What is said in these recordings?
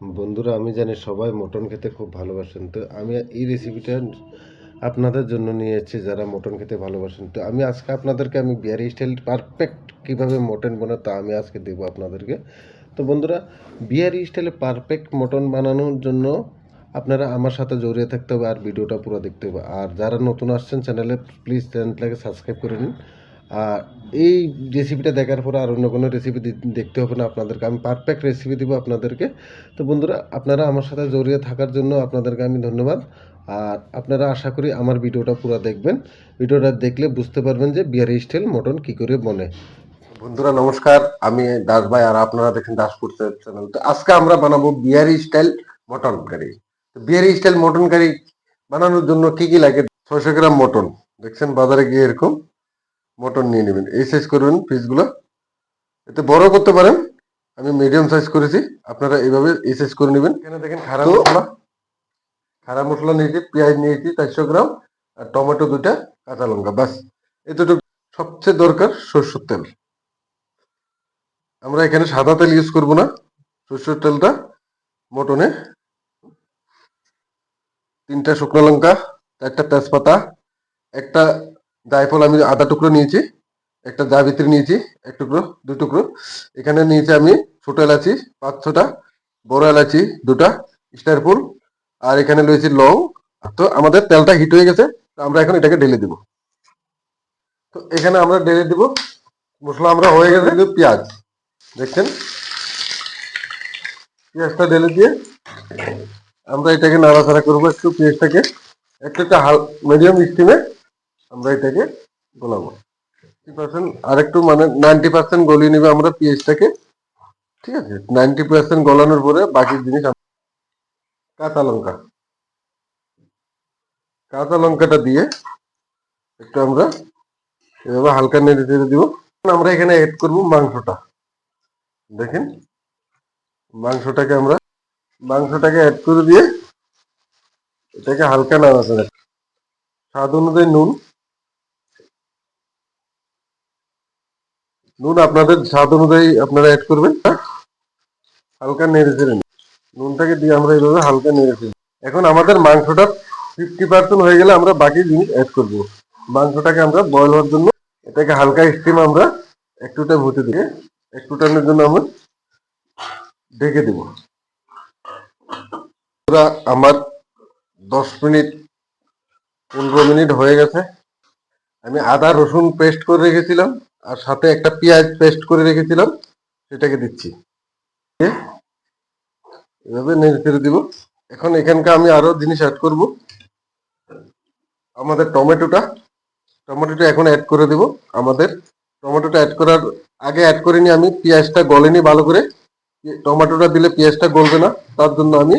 বন্ধুরা, আমি জানি সবাই মটন খেতে খুব ভালোবাসেন। তো আমি এই রেসিপিটা আপনাদের জন্য নিয়ে এসেছি যারা মটন খেতে ভালোবাসেন। তো আমি আজকে আপনাদেরকে, আমি বিহারি স্টাইল পারফেক্ট কীভাবে মটন বানাই তা আমি আজকে দেবো আপনাদেরকে। তো বন্ধুরা, বিহারি স্টাইলে পারফেক্ট মটন বানানোর জন্য আপনারা আমার সাথে জড়িয়ে থাকতে হবে আর ভিডিওটা পুরো দেখতে হবে। আর যারা নতুন আসছেন চ্যানেলে প্লিজ চ্যানেলটাকে সাবস্ক্রাইব করে নিন। আর এই রেসিপিটা দেখার পরে আর অন্য কোনো রেসিপি দেখতে হবে না আপনাদেরকে। আমি পারফেক্ট রেসিপি দেবো আপনাদেরকে। তো বন্ধুরা, আপনারা আমার সাথে জড়িয়ে থাকার জন্য আপনাদেরকে আমি ধন্যবাদ। আর আপনারা আশা করি আমার ভিডিওটা পুরো দেখবেন। ভিডিওটা দেখলে বুঝতে পারবেন যে বিহারি স্টাইল মটন কী করে বনে। বন্ধুরা, নমস্কার। আমি দাস ভাই আর আপনারা দেখেন দাসপুর চ্যানেল তো আজকে আমরা বানাবো বিহারি স্টাইল মটন কারি তো বিহারি স্টাইল মটন কারি বানানোর জন্য কি কি লাগে? ছয়শো গ্রাম মটন। দেখছেন বাজারে গিয়ে এরকম। মটন নিয়ে নেবেন। এই সাইজ করবেন পিসগুলো এতে বড় করতে পারেন। আমি মিডিয়াম সাইজ করেছি। আপনারা এইভাবে এই সাইজ করে নেবেন। এখানে দেখেন খারা মশলা। খারা মশলা নিয়েছি পেঁয়াজ নিয়েছি চারশো গ্রাম আর টমেটো দুটা কাঁচা লঙ্কা বাস এতটুকু। সবচেয়ে দরকার সরষের তেল। আমরা এখানে সাদা তেল ইউজ করব না। সরষের তেলটা মটনে। তিনটা শুকনো লঙ্কা চারটা তেজপাতা একটা জায়ফল আমি আধা টুকরো নিয়েছি, একটা জাবিত্রী নিয়েছি, এক টুকরো, দু টুকরো। এখানে নিয়েছি আমি ছোট এলাচি, পাঁচ ছটা, বড় এলাচি, দুটা, স্টার ফুল, আর এখানে রয়েছে লং। তো আমাদের তেলটা হিট হয়ে গেছে, তো আমরা এখন এটাকে ঢেলে দিব। তো এখানে আমরা ঢেলে দিব মশলা, আমরা হয়ে গেছে কিন্তু পেঁয়াজ। দেখছেন? পেঁয়াজটা ঢেলে দিয়ে আমরা এটাকে নাড়াচাড়া করব একটু, পেঁয়াজটাকে। একটু একটা হাল মিডিয়াম স্টিমে আমরা এটাকে গোলাবো। পার্সেন্ট আর একটু মানে নাইনটি পার্সেন্ট গলিয়ে নেবে আমরা পেঁয়াজটাকে ঠিক আছে? নাইনটি পার্সেন্ট গলানোর পরে বাকি জিনিস কাঁচা লঙ্কা। কাঁচা লঙ্কাটা দিয়ে একটু আমরা এভাবে হালকা নেড়ে চেড়ে দিব। আমরা এখানে এড করব মাংসটা। দেখেন? মাংসটাকে আমরা মাংসটাকে অ্যাড করে দিয়ে এটাকে হালকা নাড়াচাড়া স্বাদ অনুযায়ী নুন। নুন আপনাদের স্বাদ অনুযায়ী আপনারা অ্যাড করবেন। হালকা নেড়ে চেড়ে নিন। নুনটাকে দিয়ে আমরা এইভাবে হালকা নেড়ে চেড়ে এখন আমাদের মাংসটা ফিফটি পার্সেন্ট হয়ে গেলে আমরা বাকি জিনিস অ্যাড করব। মাংসটাকে আমরা বয়ল হওয়ার জন্য এটাকে হালকা স্টিম আমরা একটু টাইম হতে দিয়ে একটু টাইমের জন্য আমরা ঢেকে দেব। আমার দশ মিনিট, পনেরো মিনিট হয়ে গেছে। আমি আদা রসুন পেস্ট করে রেখেছিলাম। আর সাথে একটা পেঁয়াজ পেস্ট করে রেখেছিলাম, সেটাকে দিচ্ছি। এভাবে নেড়ে চেড়ে দিব। এখন এখানকার আমি আরও জিনিস অ্যাড করব। আমাদের টমেটোটা টমেটোটা এখন অ্যাড করে দেব। আমাদের টমেটোটা অ্যাড করার আগে অ্যাড করে করিনি আমি, পেঁয়াজটা গলেনি ভালো করে। টমেটোটা দিলে পেঁয়াজটা গলবে না, তার জন্য আমি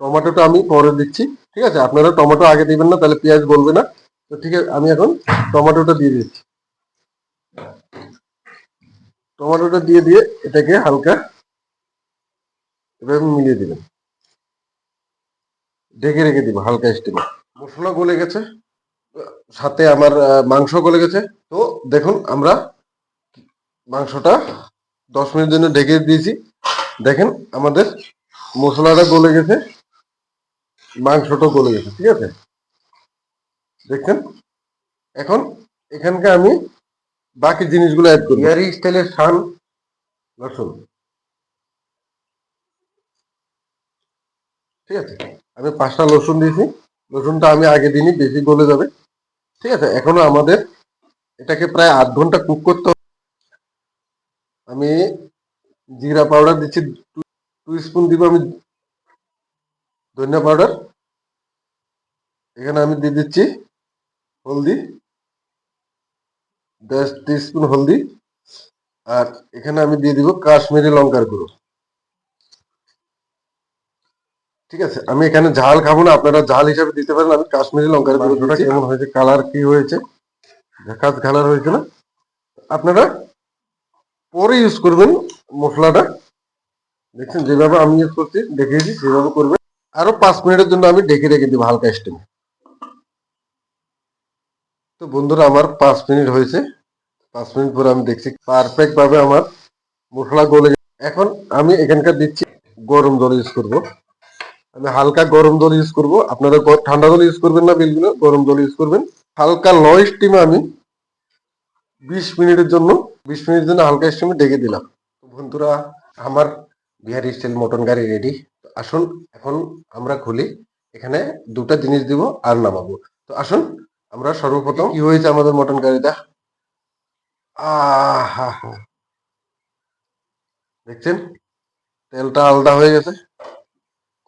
টমেটোটা আমি পরে দিচ্ছি। ঠিক আছে? আপনারা টমেটো আগে দিবেন না, তাহলে পেঁয়াজ গলবে না। তো ঠিক আছে, আমি এখন টমেটোটা দিয়ে দিচ্ছি। টমেটোটা দিয়ে দিয়ে এটাকে হালকা এভাবে মিলিয়ে দিবেন। ঢেকে রেখে দিব, হালকা স্টিমে মশলা গলে গেছে, সাথে আমার মাংস গলে গেছে। তো দেখুন, আমরা মাংসটা দশ মিনিট জন্য ঢেকে দিয়েছি। দেখেন, আমাদের মশলাটা গলে গেছে, মাংসটা গলে গেছে, ঠিক আছে? দেখছেন? এখন এখানকে আমি বাকি জিনিসগুলো অ্যাড করি বিহারি স্টাইলের শান রসুন ঠিক আছে? আমি পাঁচটা রসুন দিয়েছি। রসুনটা আমি আগে দিনই বেশি গলে যাবে। ঠিক আছে? এখনও আমাদের এটাকে প্রায় আধ ঘণ্টা কুক করতে আমি জিরা পাউডার দিচ্ছি টু স্পুন দিব আমি ধনিয়া পাউডার এখানে আমি দিয়ে দিচ্ছি হলদি। দশ স্পুন হলদি। আর এখানে আমি দিয়ে দিব কাশ্মীরি লঙ্কার গুঁড়ো। ঠিক আছে আমি এখানে ঝাল খাব না আপনারা ঝাল হিসাবে দিতে পারেন আমি কাশ্মীরি লঙ্কার গুঁড়োটা কেমন হয়েছে? কালার কি হয়েছে? ঝাকাত কালার হয়েছে না। আপনারা পরে ইউজ করবেন মশলাটা। দেখছেন যেভাবে আমি ইউজ করছি দেখিয়েছি সেভাবে করবেন। আরও পাঁচ মিনিটের জন্য আমি ঢেকে রেখে দিব হালকা স্টিমে তো বন্ধুরা, আমার পাঁচ মিনিট হয়েছে। পাঁচ মিনিট পরে আমি দেখছি পারফেক্ট ভাবে আমার মশলা গলে। এখন আমি এখানকার দিচ্ছি গরম জল ইউজ করব। আমি হালকা গরম জল ইউজ করব। আপনারা ঠান্ডা জল ইউজ করবেন না বিলগুলো, গরম জল ইউজ করবেন। হালকা লো স্টিমে আমি বিশ মিনিটের জন্য, বিশ মিনিটের জন্য হালকা স্টিমে ডেকে দিলাম। বন্ধুরা, আমার বিহারি স্টাইল মটন গাড়ি রেডি আসুন, এখন আমরা খুলি। এখানে দুটা জিনিস দিব আর নামাবো। তো আসুন আমরা সর্বপ্রথম কি হয়েছে আমাদের মটন গাড়িটা আহা। দেখছেন? তেলটা আলাদা হয়ে গেছে।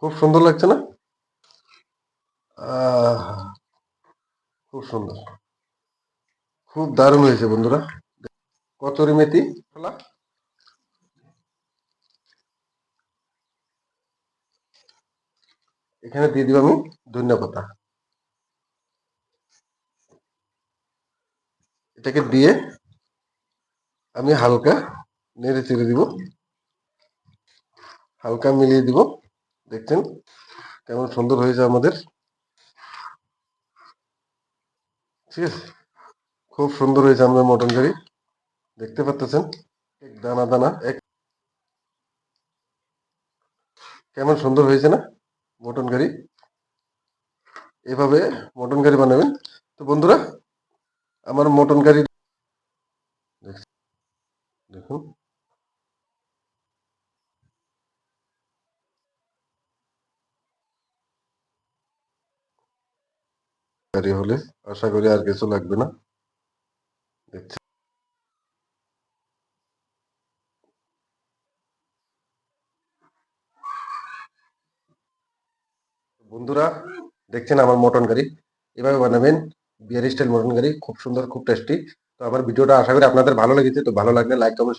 খুব সুন্দর লাগছে না? খুব সুন্দর। খুব দারুণ হয়েছে বন্ধুরা। কচুরি মেথি খোলা এখানে দিয়ে দিব আমি ধনিয়া এটাকে দিয়ে আমি হালকা নেড়ে চেড়ে দিব। হালকা মিলিয়ে দিব। দেখছেন কেমন সুন্দর হয়েছে আমাদের। ঠিক আছে? খুব সুন্দর হয়েছে আমাদের মটন কারি দেখতে পাচ্ছেন এক দানা দানা, এক কেমন সুন্দর হয়েছে না মটন কারি এভাবে মটন কারি বানাবেন। তো বন্ধুরা আমার মটন কারি দেখুন। কারি হলে আশা করি আর কিছু লাগবে না। দেখছি। বন্ধুরা, দেখছেন আমার মটন কারি? এভাবে বানাবেন। বিয়ারি স্টাইল মটন কারি খুব সুন্দর, খুব টেস্টি তো আমার ভিডিওটা আশা করি আপনাদের ভালো লেগেছে। তো ভালো লাগলে লাইক কমেন্ট